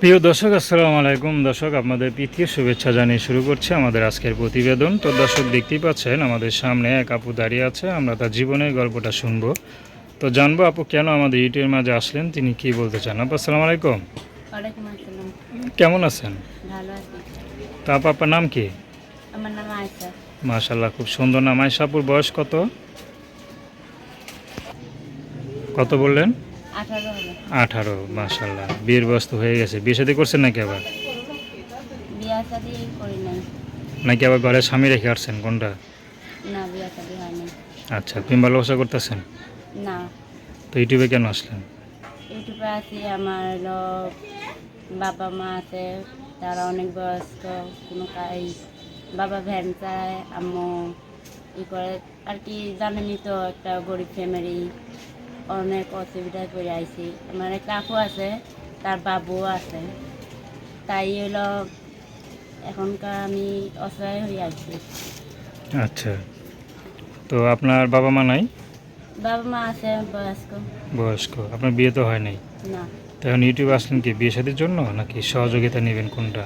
প্রিয় দর্শক আসসালামু আলাইকুম। দর্শক আপনাদের প্রীতি শুভেচ্ছা জানিয়ে শুরু করছে আমাদের আজকের প্রতিবেদন। তো দর্শক দেখতেই পাচ্ছেন আমাদের সামনে এক আপু দাঁড়িয়ে আছে। আমরা তার জীবনের গল্পটা শুনব। তো জানব আপু কেন আমাদের ইউটিউবের মাঝে আসলেন? তিনি কি বলতে চান? আপু আসসালামু আলাইকুম। কেমন আছেন? তা আপু আপনার নাম কি? মাশাল্লাহ খুব সুন্দর নাম। আয়সাপুর বয়স কত? কত বললেন? আঠারো মাশাল্লাহ বিয়ের বয়স তো হয়ে গেছে। বিয়ে সাথে করছেন নাকি আবার? নাকি আবার ঘরে স্বামী রেখে আসছেন? কোনটা? আচ্ছা প্রেম ভালোবাসা করতেছেন? না। তো ইউটিউবে কেন আসলেন? ইউটিউবে আছি আমার বাবা মা আছে তারা অনেক বয়স্ক কোনো কাজ। বাবা ভ্যান চায় আম্মু ই করে। আর কি জানেনই তো একটা গরিব ফ্যামিলি অনেক অসুবিধায় পড়ে আইছি। আমার একটা আপু আছে তার বাবুও আছে। তাই হলো এখনকার আমি অসহায় হয়ে আছি আচ্ছা। তো আপনার বাবা মা নাই? বাবা মা আছে বয়স্ক। বয়স্ক। আপনার বিয়ে তো হয় নাই? না। তো এখন ইউটিউবে আসলেন কি বিয়ে সাথের জন্য নাকি সহযোগিতা নেবেন কোনটা?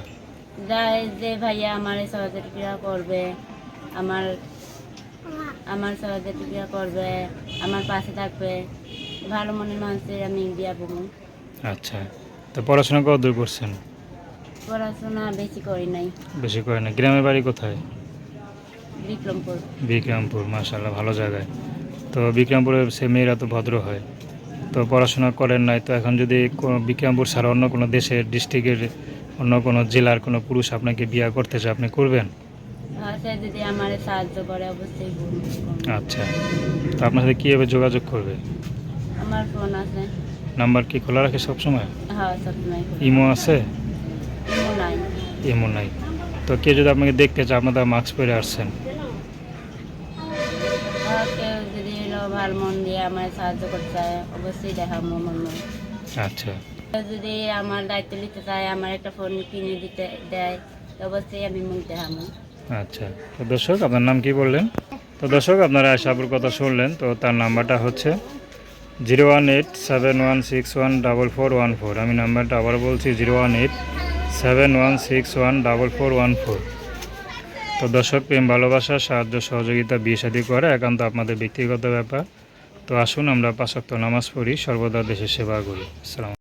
যাই যে ভাইয়া আমার সহযোগিতা করবে আমার আমার সহযোগিতা করবে আমার পাশে থাকবে। ভালো মনের মানুষের আমি বিয়া বলব আচ্ছা তো পড়াশোনা কত দূর করছেন? পড়াশোনা বেশি করি নাই। বেশি করে না গ্রামের বাড়ি কোথায়? বিক্রমপুর। বিক্রমপুর মাশাল্লাহ ভালো জায়গায়। তো বিক্রমপুরের সে মেয়েরা তো ভদ্র হয়। তো পড়াশোনা করেন নাই তো এখন যদি কোনো বিক্রমপুর ছাড়া অন্য কোনো দেশের ডিস্ট্রিক্টের অন্য কোনো জেলার কোনো পুরুষ আপনাকে বিয়ে করতে চায় আপনি করবেন? সে যদি আমার সাহায্য করে অবশ্যই আচ্ছা। তো আপনার সাথে কীভাবে যোগাযোগ করবে? আমার ফোন আছে। নাম্বার কি খোলা রাখে সবসময়? হ্যাঁ সবসময় ইমো আছে? ইমো নাই। ইমো নাই। তো কেউ যদি আপনাকে দেখতে চায় আপনার মাস্ক পরে আসছেন। কেউ যদি ভালো মন দিয়ে আমার সাহায্য করতে চায় অবশ্যই দেখাবো মন মন আচ্ছা। যদি আমার দায়িত্ব নিতে চায় আমার একটা ফোন কিনে দিতে দেয় অবশ্যই আমি মুখ দেখাবো। আচ্ছা তো দর্শক, আপনার নাম কি বললেন? তো দর্শক, আপনারা আশাপুর কথা শুনলেন, তো তার নাম্বারটা হচ্ছে zero one eight seven one six one double four one four. আমি নাম্বারটা আবার বলছি, zero one eight seven one six one double four one four. তো দর্শক, প্রেম, ভালোবাসা, সাহায্য, সহযোগিতা, বিয়ে শাদী করে একান্ত আপনাদের ব্যক্তিগত ব্যাপার। তো আসুন, আমরা পাশাক্ত নামাজ পড়ি, সর্বদা দেশের সেবা করি। আসসালাম